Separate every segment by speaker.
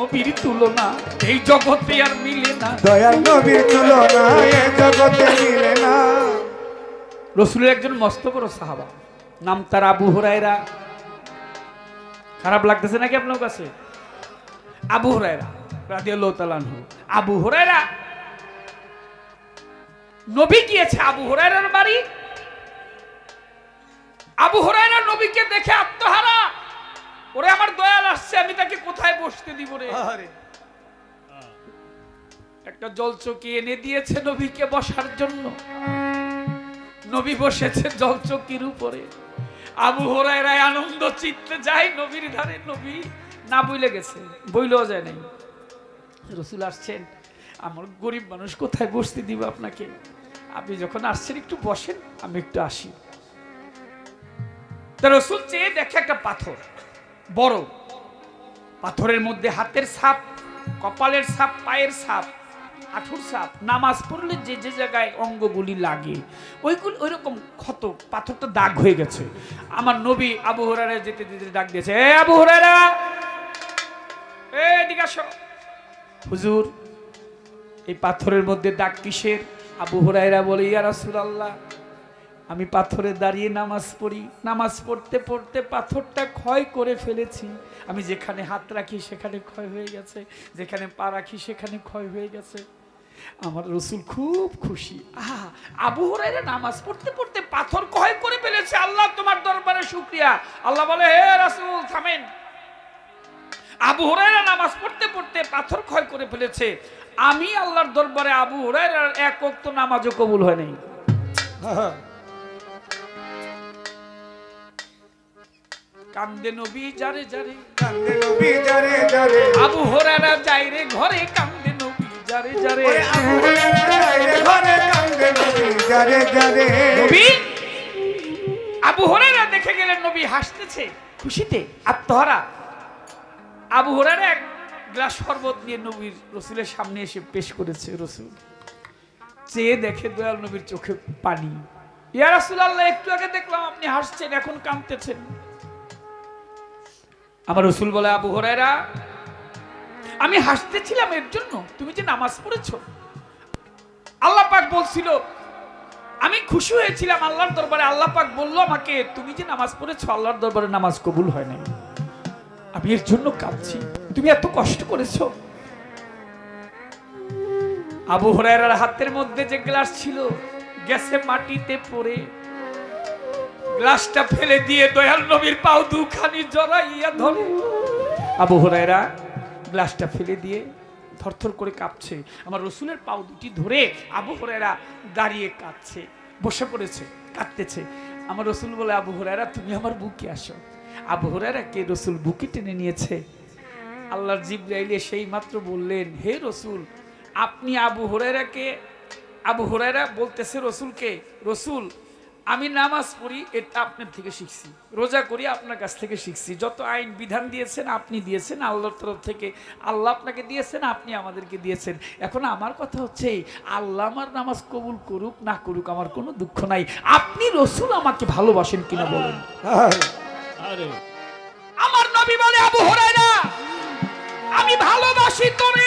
Speaker 1: নবীর তুলনা এই জগতে আর মিলে না।
Speaker 2: দয়াল নবীর তুলনা এ জগতে মিলে না।
Speaker 1: রসুলের একজন মস্ত বড় সাহাবা নাম তার আবু হরাইরা খারাপ লাগতেছে নাকি আপনার কাছে? আবু হরাইরা রাদিয়াল্লাহু তাআলা আবু হরাইরা নবী গিয়েছে আবু হরাইরার বাড়ি। আবু হরাইরা নবীকে দেখে আত্মহারা। ওরে আমার দয়াল আসছে আমি তাকে কোথায় বসতে দিব রে? একটা জলচকি এনে দিয়েছে নবীকে বসার জন্য। নবী বসেছে জলচকির উপরে। আবু হরাইরায় আনন্দ চিত্তে যায় নবীর ধারে। নবী না বইলে গেছে বইলেও যায় নাই। রসুল আসছেন আমার গরিব মানুষ কোথায় বসতে দিব আপনাকে? আপনি যখন আসছেন একটু বসেন আমি একটু আসি। তা রসুল চেয়ে দেখে একটা পাথর। বড়। পাথরের মধ্যে হাতের সাপ কপালের সাপ পায়ের সাপ হাঁটুর সাপ নামাজ পড়লে যে যে জায়গায় অঙ্গগুলি লাগে, ওইগুলি ওইরকম ক্ষত, পাথরটা দাগ হয়ে গেছে। আমার নবী আবু হরারা যেতে যেতে ডাক দিয়েছে, এ আবু হরারা এদিকে আসো। হুজুর, এই পাথরের মধ্যে দাগ কিসের? আবু হরাইরা বলে, ইয়া রাসূলুল্লাহ! আমি পাথরে দাঁড়িয়ে নামাজ পড়ি। নামাজ পড়তে পড়তে পাথরটা ক্ষয় করে ফেলেছি। আমি যেখানে হাত রাখি সেখানে ক্ষয় হয়ে গেছে। যেখানে পা রাখি সেখানে ক্ষয় হয়ে গেছে। আমার রসুল খুব খুশি। আহা, আবু হরাইরা নামাজ পড়তে পড়তে পাথর ক্ষয় করে ফেলেছে। আল্লাহ তোমার দরবারে শুক্রিয়া। আল্লাহ বলে, হে রাসূল, থামেন। আবু হুরায়রা নামাজ পড়তে পড়তে পাথর ক্ষয় করে ফেলেছে। আমি আল্লাহর দরবারে আবু হুরায়রার এক ওয়াক্ত নামাজও কবুল হয় নাই। কান্দে নবী যারে যারে।
Speaker 2: কান্দে নবী যারে যারে।
Speaker 1: আবু হুরায়রা যাই রে ঘরে কান্দে নবী যারে যারে।
Speaker 2: ওরে আবু হুরায়রা যারে ঘরে কান্দে নবী যারে যারে।
Speaker 1: নবী আবু হুরায়রা দেখে গেলেন নবী হাসতেছে খুশিতে আত্মহারা। আবু হুরায়রা এক গ্লাস শরবত নিয়ে নবীর রসুলের সামনে এসে পেশ করেছে রসুল। চেয়ে দেখে দয়াল নবীর চোখে পানি। ইয়া রাসূলুল্লাহ একটু আগে দেখলাম আপনি হাসছেন এখন কাঁদতেছেন। আমার রসুল বলে, আবু হুরায়রা, আমি হাসতেছিলাম এর জন্য। তুমি যে নামাজ পড়েছ। আল্লাহ পাক বলছিল, আমি খুশি হয়েছিলাম আল্লাহর দরবারে। আল্লাহ পাক বলল আমাকে, তুমি যে নামাজ পড়েছো, আল্লাহর দরবারে নামাজ কবুল হয় নাই। আমি এর জন্য কাঁদছি। তুমি এত কষ্ট করেছ। আবু হরাইরার হাতের মধ্যে যে গ্লাস ছিল, গেছে মাটিতে পড়ে। গ্লাসটা ফেলে দিয়ে দয়াল নবীর পাও দুখানি জড়াইয়া ধরে। আবু হরাইরা গ্লাসটা ফেলে দিয়ে থরথর করে কাঁপছে। আমার রসুলের পাও দুটি ধরে আবু হরাইরা দাঁড়িয়ে কাঁদছে, বসে পড়েছে, কাঁদতেছে। আমার রসুল বলে, আবু হরাইরা তুমি আমার বুকে আসো। আবু হরাইরাকে রসুল? বুকে টেনে নিয়েছে। আল্লাহর জিব্রাইলে সেই মাত্র বললেন, হে রসুল, আপনি আবু হরাইরাকে আবু হরাইরা বলতেছে রসুলকে, রসুল আমি নামাজ পড়ি এটা আপনার থেকে শিখছি। রোজা করি আপনার কাছ থেকে শিখছি। যত আইন বিধান দিয়েছেন আপনি দিয়েছেন। আল্লাহর তরফ থেকে আল্লাহ আপনাকে দিয়েছেন আপনি আমাদেরকে দিয়েছেন। এখন আমার কথা হচ্ছে আল্লাহ আমার নামাজ কবুল করুক না করুক আমার কোনো দুঃখ নাই। আপনি রসুল আমাকে ভালোবাসেন কিনা বলেন? আমার নবী বলে আবু হরাই না আমি ভালোবাসি তোরে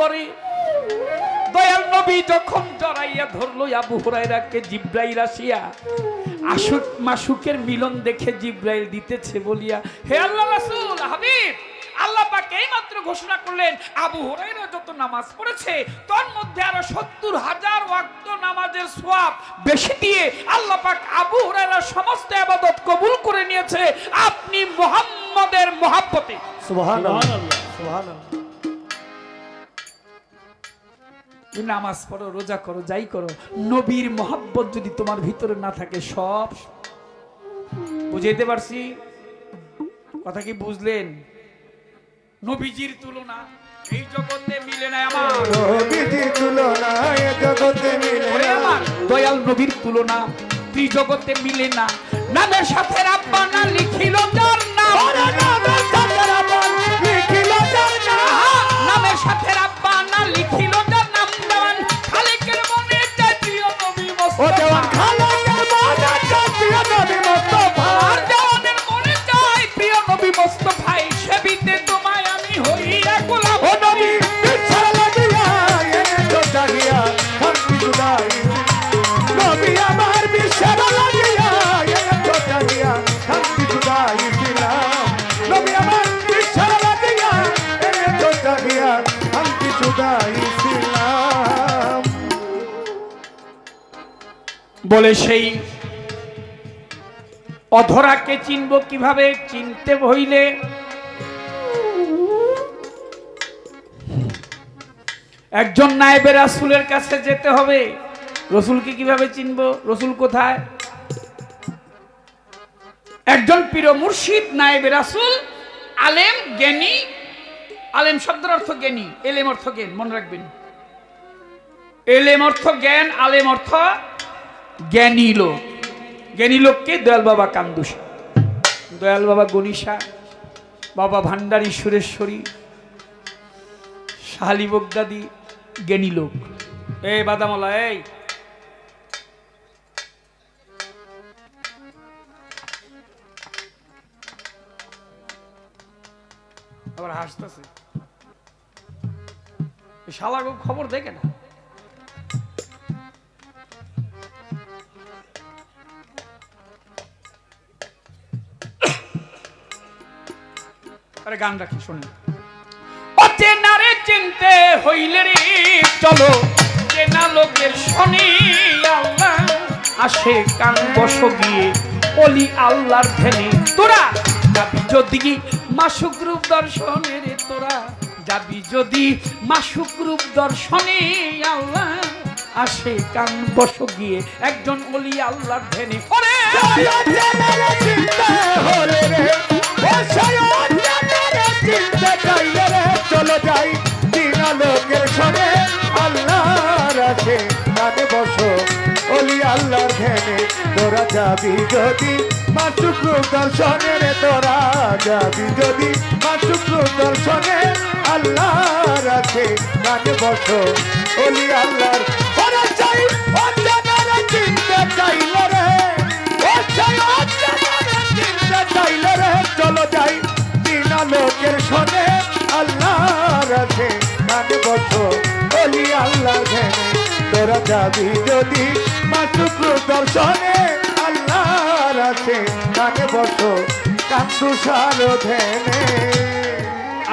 Speaker 1: উপরে দয়াল নবী যখন জড়াইয়া ধরলো আবু হুরাইরাকে জিব্রাইল আসিয়া আশুক মাসুকের মিলন দেখে জিব্রাইল দিতেছে বলিয়া হে আল্লাহ রাসূল হাবিব আল্লাহ পাক এইমাত্র ঘোষণা করলেন আবু হুরাইরা যত নামাজ পড়েছে তোর মধ্যে আরও সত্তর হাজার ওয়াক্ত নামাজের সোয়াব বেশি দিয়ে আল্লাহ পাক আবু হুরাইরার সমস্ত আবাদত কবুল করে নিয়েছে আপনি মুহাম্মাদের মহাব্বতে।
Speaker 2: সুবহানাল্লাহ। সুবহানাল্লাহ।
Speaker 1: নামাজ পড়ো রোজা করো যাই করো। নবীর মহাব্বত যদি তোমার ভিতরে না থাকে সব বুঝাইতে পারছি? কথা কি বুঝলেন? নবীজির তুলনা এই জগতে মিলে না আমার।
Speaker 2: নবীজির তুলনা এ জগতে মিলে না।
Speaker 1: আমার দয়াল নবীর তুলনা ত্রিজগতে মিলে না। নামের সাথে রাব্বানা লিখিল যার বলে সেই অধরাকে চিনব কীভাবে? চিনতে হইলে একজন নায়েবের রাসুলের কাছে যেতে হবে। রসুলকে কীভাবে চিনব? রসুল কোথায়? একজন পীর মুর্শিদ, নায়েবে রাসুল, আলেম, জ্ঞানী। আলেম শব্দের অর্থ জ্ঞানী, এলেম অর্থ জ্ঞান, মনে রাখবেন। এলেম অর্থ জ্ঞান, আলেম অর্থ জ্ঞানী লোক জ্ঞানী লোককে দয়াল বাবা কান্দুসা। দয়াল বাবা গণিসা, বাবা ভান্ডারী সুরেশ্বরী শাহালি বগদাদি জ্ঞানী লোক এই বাদামলা, এই। আবার হাসতেছে। শালা খবর দেখে না। আরে গান রাখি শুনি অচেনারে চিনতে হইলে রে চলো। চেনা লোকের শনি আল্লাহ আসে কান বস গিয়ে অলি আল্লাহর ধ্যানে। তোরা যাবি যদি মাসুক রূপ দর্শনে রে তোরা যাবি যদি মাসুক রূপ দর্শনে আল্লাহ আসে কান বস গিয়ে একজন অলি আল্লাহর ধ্যানে। ওরে!
Speaker 2: চলো যাই। দিনা লোকের সনে আল্লাহর আছে, কানে বসো, অলি আল্লাহর ধ্যানে। তোরা যাবি যদি মাসুক রূপ দর্শনে রে, তোরা যাবি যদি মাসুক রূপ দর্শনে আল্লাহর আছে, কানে বসো, অলি আল্লাহর। চাই অঞ্জনারে চিনতে চাইল রে ও চাই চিনতে চাইল রে, চলো যাই। লোকের বসো, বলি তোরা যাবি যদি দর্শনে বসো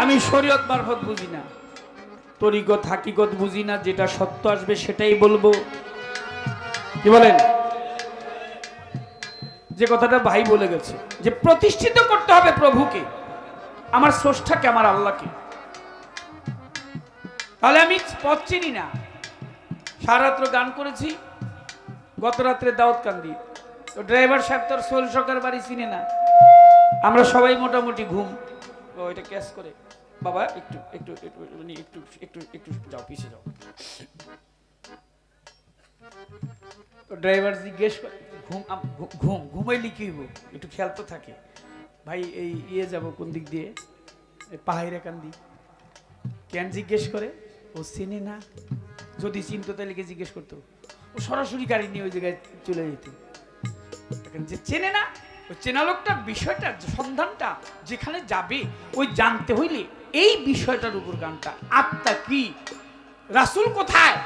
Speaker 1: আমি শরীয়ত মারফত বুঝি না। তরিগত, হাকিগত বুঝি না, যেটা সত্য আসবে সেটাই বলব। কি বলেন? যে কথাটা ভাই বলে গেছে, যে প্রতিষ্ঠিত করতে হবে প্রভুকে। আমার স্রষ্টাকে, আমার আল্লাহকে। তাহলে আমি পথ চিনি না। সারা রাত্র গান করেছি, গত রাত্রে দাউদ কান্দি। তো ড্রাইভার সাহেব তোর সোল সকার বাড়ি চিনে না। আমরা সবাই মোটামুটি ঘুম। ও, এটা ক্যাশ করে। বাবা, একটু একটু একটু মানে একটু একটু একটু যাও, পিছিয়ে যাও। তো ড্রাইভার জিজ্ঞেস করে, ঘুম ঘুম, ঘুমাইলি কি একটু খেয়াল তো থাকে। ভাই, এই ইয়ে যাব কোন দিক দিয়ে? পাহাড়ে কান্দি। কেন জিজ্ঞেস করে? ও চেনে না। যদি চিনতো তাহলে কে জিজ্ঞেস করতো? ও সরাসরি গাড়ি নিয়ে ওই জায়গায় চলে যেত। এখন যে চেনে না, ওই চেনা লোকটার বিষয়টা সন্ধানটা যেখানে যাবে, ওই জানতে হইলে এই বিষয়টার উপর গানটা। আত্মা কি? রাসূল কোথায়?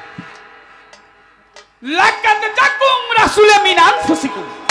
Speaker 1: লাকাদ জাকুম রাসূলে মিন আনফুসিকুম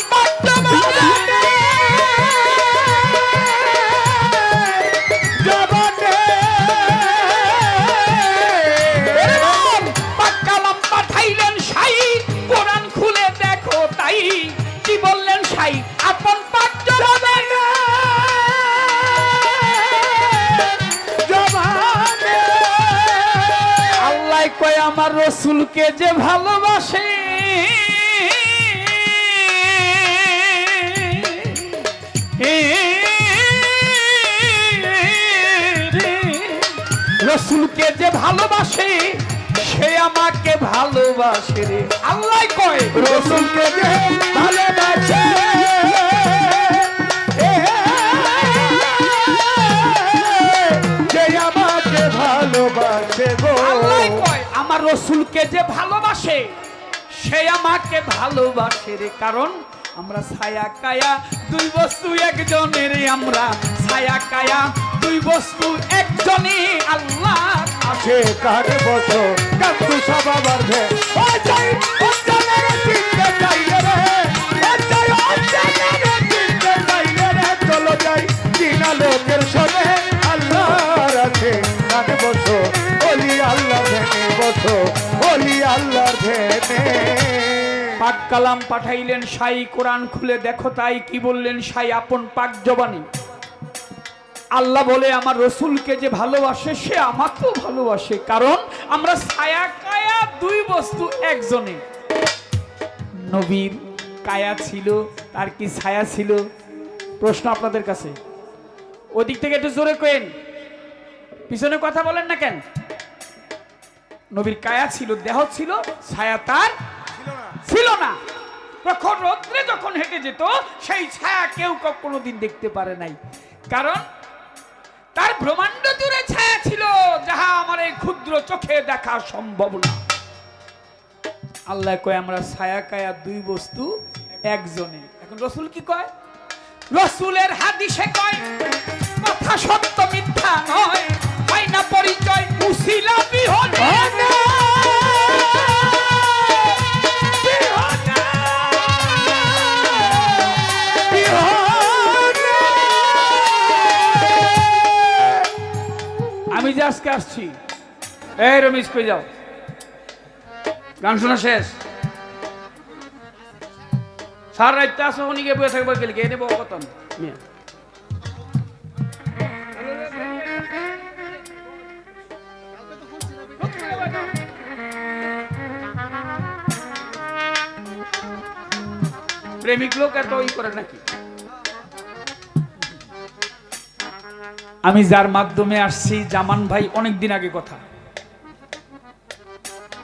Speaker 1: কয়, আমার রসুলকে যে ভালোবাসে রসুলকে যে ভালোবাসে, সে আমাকে ভালোবাসে রে। আল্লাহ কয়,
Speaker 2: রসুলকে যে ভালোবাসে
Speaker 1: আমার রসুলকে যে ভালোবাসে সে আমাকে ভালোবাসে রে। কারণ আমরা ছায়া কায়া দুই বস্তু একজনের। আমরা ছায়া কায়া দুই বস্তু একজনই আল্লাহ
Speaker 2: আছে কার বছর কাকু সবাবার ভে ও যাই ও জানারে চিনতে
Speaker 1: পাক কালাম পাঠাইলেন সাই কোরআন খুলে দেখো তাই কি বললেন সাই আপন পাক জবানি। আল্লাহ বলে, আমার রসুলকে যে ভালোবাসে, সে আমাকেও ভালোবাসে। কারণ আমরা ছায়া কায়া দুই বস্তু একজনে। নবীর কায়া ছিল, তার কি ছায়া ছিল? প্রশ্ন আপনাদের কাছে। ওদিক থেকে একটু জোরে কেন পিছনে কথা বলেন না কেন? নবীর কায়া ছিল, দেহ ছিল, ছায়া তার ছিল না। প্রখর রৌদ্রে যখন হেঁটে যেত, সেই ছায়া কেউ কখনো দিন দেখতে পারে নাই। কারণ তার ব্রহ্মাণ্ড জুড়ে ছায়া ছিল, যাহা আমার এই ক্ষুদ্র চোখে দেখা সম্ভব না। আল্লাহ কয়, আমরা ছায়া কায়া দুই বস্তু একজনে। এখন রসুল কি কয়? রসুলের হাদিসে কয়, কথা সত্য, মিথ্যা নয়। হয় না পরিচয়, উসিলা বিহনে যে আজকে আসছি। এই রমেশ, কই যাও? গান শোনা শেষ। সার রাইতে আসো উনি গিয়ে বসে থাকব গেলে গিয়ে নেব কত প্রেমিক লোক এত ই করে নাকি? আমি যার মাধ্যমে আসছি, জামান ভাই অনেক দিন আগে কথা।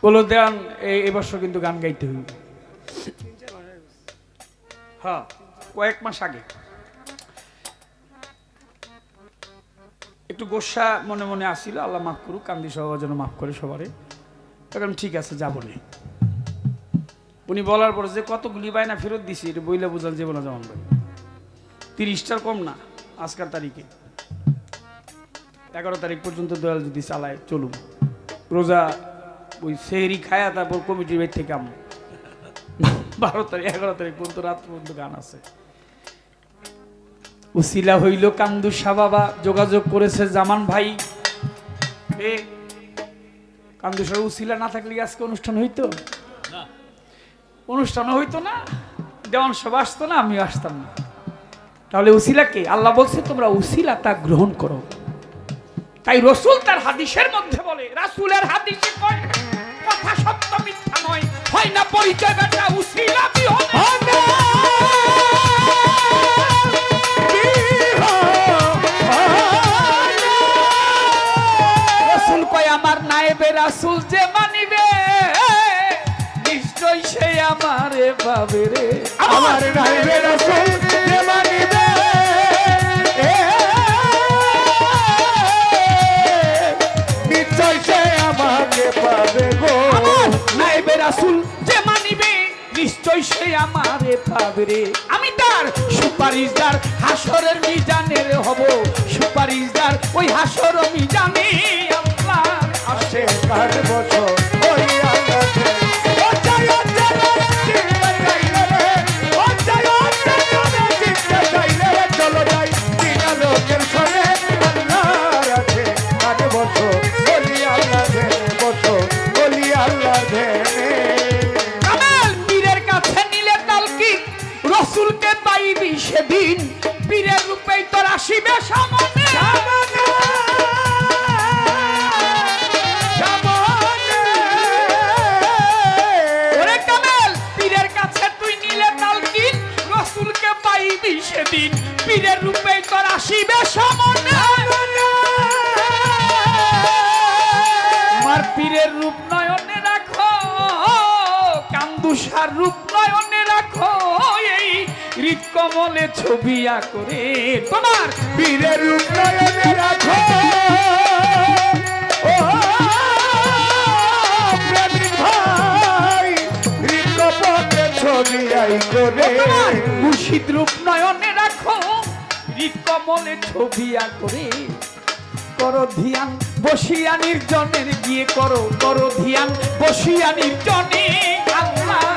Speaker 1: বলো দেন এবছর কিন্তু গান গাইতে হইবে। হ্যাঁ কয়েক মাস আগে। একটু গোসা মনে মনে আসছিল আল্লাহ মাফ করুক, কান্দি সবার যেন মাফ করে সবারে। তখন ঠিক আছে, যাব না। উনি বলার পরে যে কতগুলি বায়না ফেরত দিছি, এটা বইলে বোঝাল বলা যেমন ভাই। তিরিশটার কম না আজকার তারিখে। এগারো তারিখ পর্যন্ত দয়াল যদি চালায় চলুন। রোজা ওই সেহরি খায়া তারপর কমিটির বের থেকে আমি। বারো তারিখ এগারো তারিখ পর্যন্ত রাত পর্যন্ত গান আছে। উসিলা হইল কান্দু বাবা যোগাযোগ করেছে জামান ভাই। এ কান্দু সাহেব উসিলা না থাকলে আজকে অনুষ্ঠান হইতো? অনুষ্ঠান হইতো না দেওয়ান সব আসতো না আমি আসতাম না। তাহলে উসিলাকে আল্লাহ বলছে তোমরা উসিলা তা গ্রহণ করো। তাই রসুল তার হাদিসের মধ্যে বলে রাসুলের হাদিসে কয় কথা সত্য মিথ্যা নয় হয় না পরিচয় বেটা উসিলা রসুল কয় আমার নায়েবে রাসুল যে মানিবে নিশ্চয় সে আমারে পাবে রে।
Speaker 2: আমার নাইবে রাসূল যে
Speaker 1: রাসুল যে মানিবে নিশ্চয় সে আমারে পাবে আমি তার সুপারিশদার, হাসরের মিজানের হব। সুপারিশদার, ওই হাসর মিজানে আল্লাহ
Speaker 2: আসে কার বছর ওই আকাশে
Speaker 1: হৃদকমলে ছবি করে তোমার
Speaker 2: বীরের রূপ রাখো।
Speaker 1: মুর্শিদ রূপ নয়নে রাখো করে করো ধিয়ান বসিয়া নির্জনের গিয়ে করো করো ধিয়ান বসিয়া নির্জনে। আল্লাহ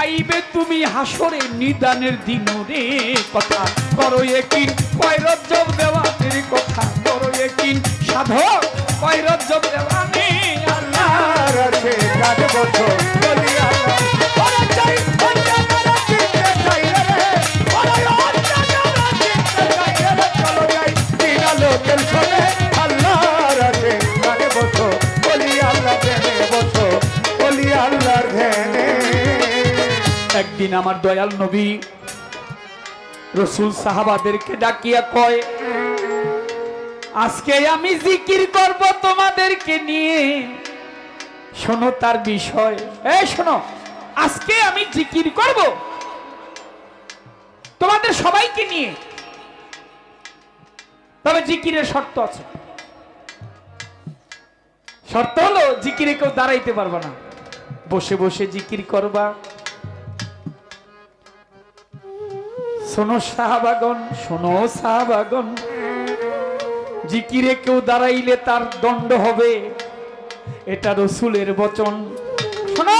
Speaker 1: পাইবে তুমি হাসরে নিদানের দিন রে কথা করো একিন কয়রজ্জব দেওয়ানের কথা করো একিন সাধক কয়রজ্জব দেওয়ানি
Speaker 2: আল্লাহর আছে কাজ বসো বলি আল্লাহ
Speaker 1: একদিন আমার দয়াল নবী রসুল সাহাবাদেরকে ডাকিয়া কয়, আজকে আমি জিকির করব তোমাদেরকে নিয়ে। শোনো তার বিষয়। এই শোনো, আজকে আমি জিকির করব তোমাদের সবাইকে নিয়ে। তবে জিকিরের শর্ত আছে। শর্ত হলো, জিকিরে কেউ দাঁড়াইতে পারবে না। বসে বসে জিকির করবা। শোনো সাহাবাগন শোনো সাহাবাগন জিকিরে কেউ দাঁড়াইলে তার দণ্ড হবে। এটা রসুলের বচন। শোনো,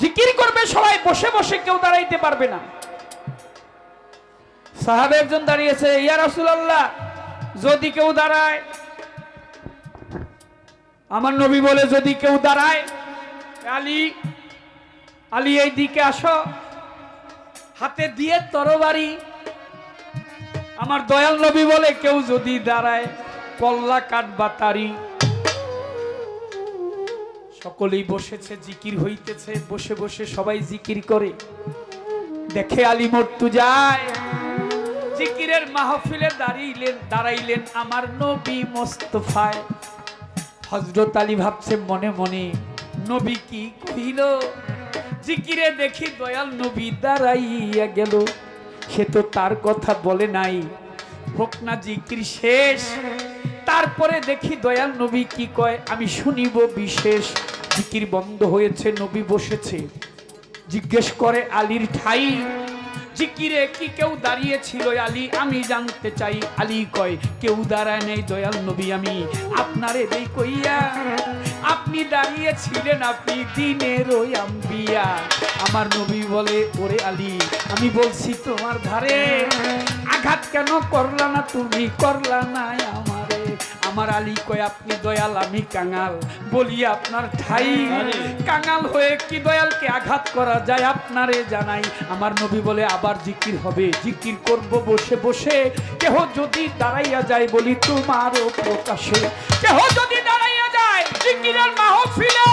Speaker 1: জিকির করবে সবাই, বসে বসে কেউ দাঁড়াইতে পারবে না। সাহাবে একজন দাঁড়িয়েছে, ইয়া রাসূলুল্লাহ, যদি কেউ দাঁড়ায় আমার নবী বলে, যদি কেউ দাঁড়ায়, আলী আলী এই দিকে আসো। হাতে দিয়ে তরবারি। আমার দয়াল নবী বলে, কেউ যদি দাঁড়ায়, কল্লা কাটবা তারি। সকলেই বসেছে, জিকির হইতেছে, বসে বসে সবাই জিকির করে। দেখে আলী মর্তু যায়। জিকিরের মাহফিলে দাঁড়িলেন দাঁড়াইলেন আমার নবী মোস্তফায়। হজরত আলী ভাবছে মনে মনে, নবী কি কহিল? জিকিরে দেখি দয়াল নবী দাঁড়াইয়া গেল। সে তো তার কথা বলে নাই। হোক না জিকির শেষ। তারপরে দেখি দয়াল নবী কি কয়, আমি শুনিব বিশেষ। জিকির বন্ধ হয়েছে, নবী বসেছে। জিজ্ঞেস করে আলীর ঠাই, জিকিরে কি কেউ দাঁড়িয়েছিল আলী? আমি জানতে চাই, আলী কয়, কেউ দাঁড়ায় নেই দয়াল নবী আমি। আপনারে দেই কইয়া আপনি দাঁড়িয়েছিলেন আপনি দিনের ওই আম্বিয়া। আমার নবী বলে, ওরে আলী, আমি বলছি তোমার ধারে, আঘাত কেন করলা না তুমি? করলা না আমারে। আমার আলী কয়, আপনি দয়াল, আমি কাঙাল। বলি, আপনার ঠাই কাঙাল হয়ে কি দয়ালকে আঘাত করা যায় আপনারে জানাই? আমার নবী বলে, আবার জিকির হবে, জিকির করব বসে বসে। কেহ যদি দাঁড়াইয়া যায় বলি, তোমারও প্রকাশে। কেহ যদি সিকিরের মাহফিলে